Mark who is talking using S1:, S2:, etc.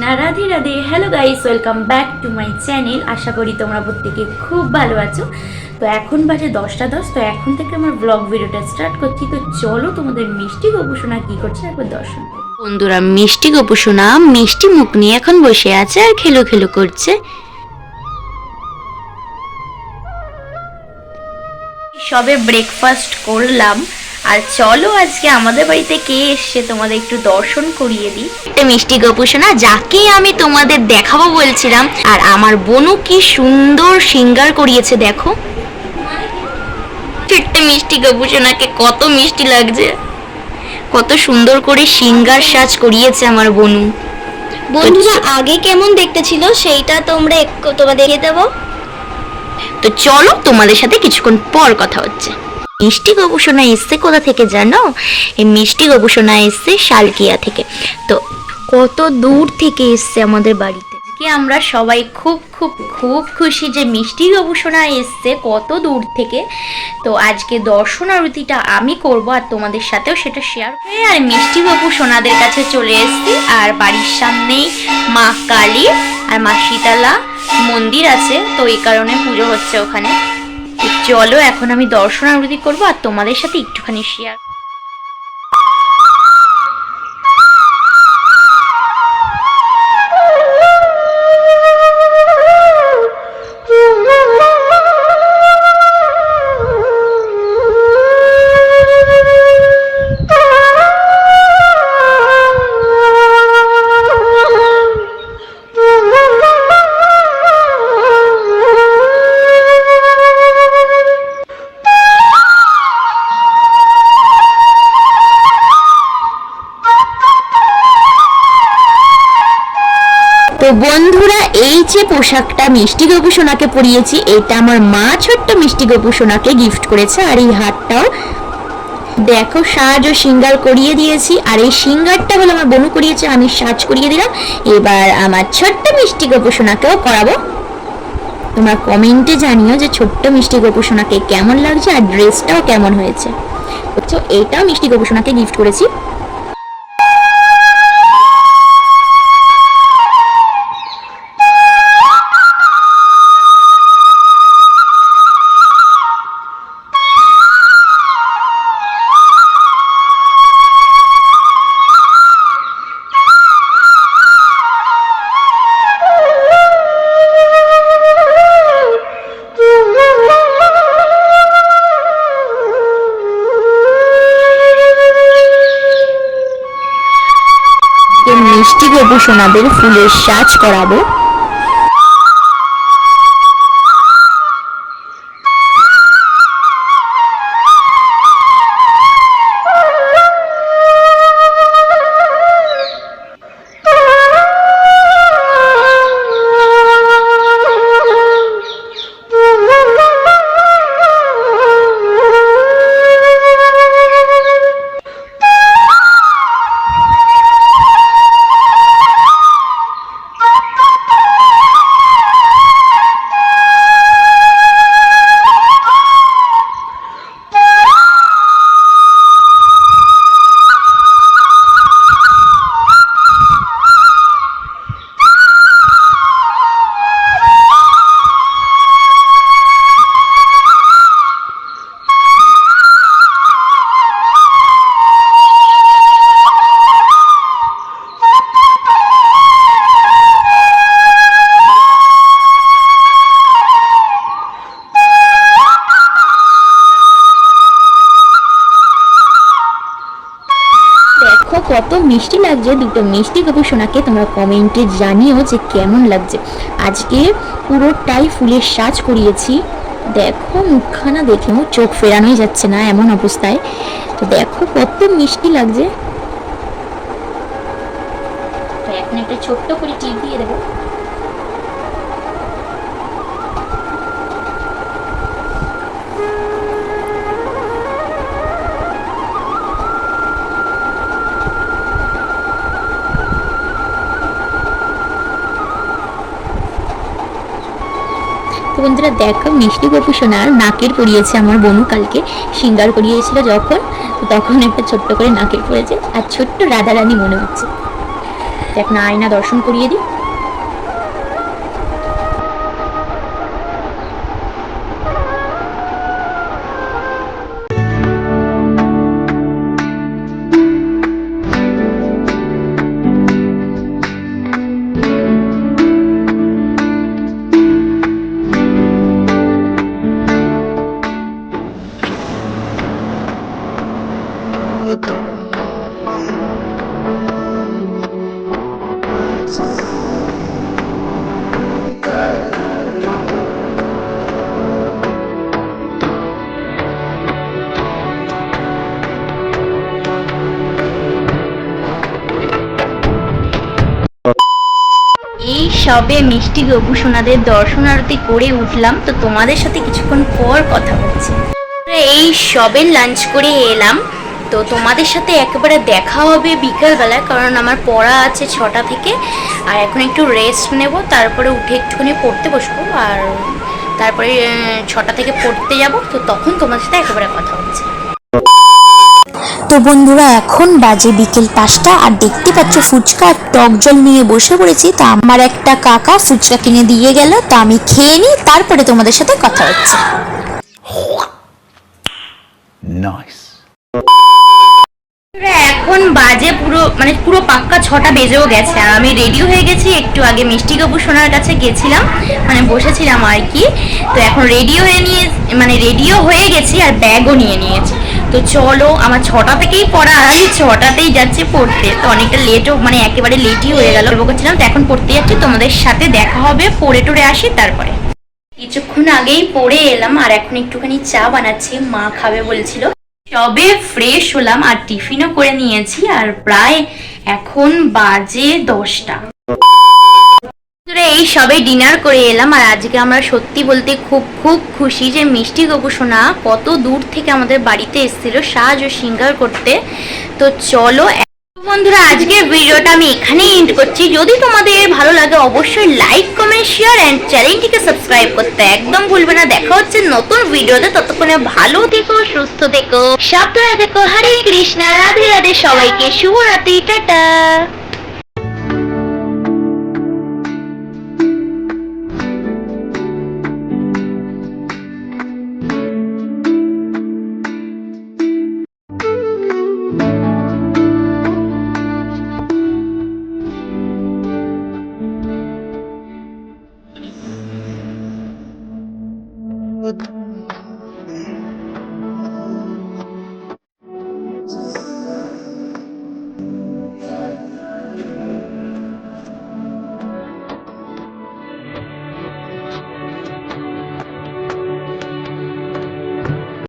S1: Krishna Radhe Radhe. Hello guys welcome back to my channel আশা করি তোমরা প্রত্যেকে খুব ভালো আছো। তো এখন বাজে দশটা দশ তো এখন থেকে আমার ব্লগ ভিডিওটা স্টার্ট করছি। তো চলো তোমাদের মিষ্টি গবেষণা কী করছে একবার দর্শন।
S2: বন্ধুরা মিষ্টি গোপুসোনা মিষ্টি মুখ নিয়ে এখন বসে আছে আর খেলো খেলো করছে।
S1: সবে ব্রেকফাস্ট করলাম। আর চলো আজকে আমাদের বাড়িতে কে এসছে তোমাদের একটু দর্শন করিয়ে দিই।
S2: মিষ্টি গোপুসোনা যাকে আমি তোমাদের দেখাবো বলছিলাম আর আমার বনু কি সুন্দর সিঙ্গার করিয়েছে দেখো। ছোট্ট মিষ্টি গোপুসোনাকে কত মিষ্টি লাগছে। কত সুন্দর করে সিঙ্গার সাজ করিয়েছে আমার বনু।
S3: বন্ধুরা আগে কেমন দেখতে ছিল সেইটা তোমরা তোমাদের দেখে দেবো।
S2: তো চলো তোমাদের সাথে কিছুক্ষণ পর কথা হচ্ছে। মিষ্টি গবেষণা এসছে কোথা থেকে জানো? এই মিষ্টি গবেষণা এসছে শালকিয়া থেকে। তো কত দূর থেকে এসছে আমাদের বাড়িতে?
S1: আজকে আমরা সবাই খুব খুব খুব খুশি যে মিষ্টি গবেষণা এসছে কত দূর থেকে। তো আজকে দর্শন আরতিটা আমি করব আর তোমাদের সাথেও সেটা শেয়ার করে আর মিষ্টি বাবু সোনাদের কাছে চলে এসেছি। আর বাড়ির সামনেই মা কালী আর মা শীতলা মন্দির আছে। তো এই কারণে পুজো হচ্ছে ওখানে। চলো এখন আমি দর্শন আরতি করব আর তোমাদের সাথে একটুখানি শেয়ার
S2: বন্ধুরা, এই যে পোশাকটা মিষ্টি গপু সোনাকে পরিয়েছি, এটা আমার মা ছোট্ট মিষ্টি গপু সোনাকে গিফট করেছে, আর এই হারটাও দেখো, সাজ ও সিঙ্গার করিয়ে দিয়েছি, আর এই সিঙ্গারটা হলো আমার বনু করিয়েছে, আমি সাজ করিয়ে দিলাম। এবার আমার ছোট্ট মিষ্টি গপু সোনাকেও করাবো। তোমরা কমেন্টে জানিও যে ছোট্ট মিষ্টি গপু সোনাকে কেমন লাগছে, আর ড্রেসটাও কেমন হয়েছে। তো এটাও মিষ্টি গপু সোনাকে গিফট করেছি। মিষ্টি গোপু সোনাদের ফুলের সাজ করাবো। কত মিষ্টি লাগছে, দুটো মিষ্টি গপু সোনাকে তোমরা কমেন্টে জানিও যে কেমন লাগছে। আজকে পুরোটাই ফুলের সাজ করিয়েছি। দেখো মুখখানা দেখেও চোখ ফেরানোই যাচ্ছে না এমন অবস্থায়। তো দেখো কত মিষ্টি লাগছে।
S1: তো এখন একটা ছোট্ট করে টিপ দিয়ে দেবো।
S2: তো বন্ধুরা দেখো, মিষ্টি গপু সোনার নাকের পরিয়েছে আমার বনু কালকে। সিঙ্গার করিয়েছিল যখন, তো তখন একটা ছোট্ট করে নাকের পড়েছে আর ছোট্ট রাধারানী মনে হচ্ছে।
S4: দেখ, না আয়না দর্শন করিয়ে দিই।
S2: সবে মিষ্টি গভূষণাদের দর্শন আরতি করে উঠলাম, তো তোমাদের সাথে কিছুক্ষণ পর কথা বলছি এই সবে লাঞ্চ করে এলাম, তো তোমাদের সাথে একেবারে দেখা হবে বিকালবেলা, কারণ আমার পড়া আছে ছটা থেকে, আর এখন একটু রেস্ট নেব, তারপরে উঠে একটুখানি পড়তে বসবো, আর তারপরে ছটা থেকে পড়তে যাব, তো তখন তোমাদের সাথে একেবারে কথা হচ্ছে।
S4: তো বন্ধুরা এখন বাজে বিকেল পাঁচটা আর দেখতে পাচ্ছ ফুচকা টক জল নিয়ে বসে পড়েছি। তা আমার একটা কাকা ফুচকা কিনে দিয়ে গেল তা আমি খেয়ে নিই তারপরে তোমাদের সাথে কথা হচ্ছে।
S2: এখন বাজে পুরো মানে পুরো পাক্কা ছটা বেজেও গেছে। আর আমি রেডি হয়ে গেছি একটু আগে মিষ্টি কাপু সোনার কাছে গেছিলাম মানে বসেছিলাম আর কি। তো এখন রেডিও হয়ে নিয়ে মানে রেডিও হয়ে গেছি আর ব্যাগও নিয়ে নিয়েছি। তো চলো, আমার ছটা থেকেই পড়া আর ছটাতেই যাচ্ছে পড়তে। তো অনেকটা লেটও মানে একেবারে লেটই হয়ে গেল। করছিলাম, তো এখন পড়তে যাচ্ছি, তোমাদের সাথে দেখা হবে, পড়ে টড়ে আসি তারপরে। কিছুক্ষণ আগেই পড়ে এলাম, আর এখন একটুখানি চা বানাচ্ছি, মা খাবে বলছিল। সবে ফ্রেশ হলাম, আর টিফিনও করে নিয়েছি, আর প্রায় এখন বাজে দশটা। বন্ধুরা, এই সবে ডিনার করে এলাম আর আজকে আমরা সত্যি বলতে খুব খুব খুশি যে মিষ্টি গবেষণা কত দূর থেকে আমাদের বাড়িতে এসেছিল সাজ ও সিঙ্গার করতে। তো চলো বন্ধুরা আজকের ভিডিওটা আমি এখানেই এন্ড করছি। যদি তোমাদের ভালো লাগে অবশ্যই লাইক কমেন্ট শেয়ার এন্ড চ্যানেলটিকে সাবস্ক্রাইব করতে একদম ভুলবে না। দেখা হচ্ছে নতুন ভিডিওতে। ততক্ষণে ভালো থেকো সুস্থ থেকো সাবধানে থেকো। হরে কৃষ্ণা রাধে রাধে সবাইকে। শুভরাত্রি টাটা।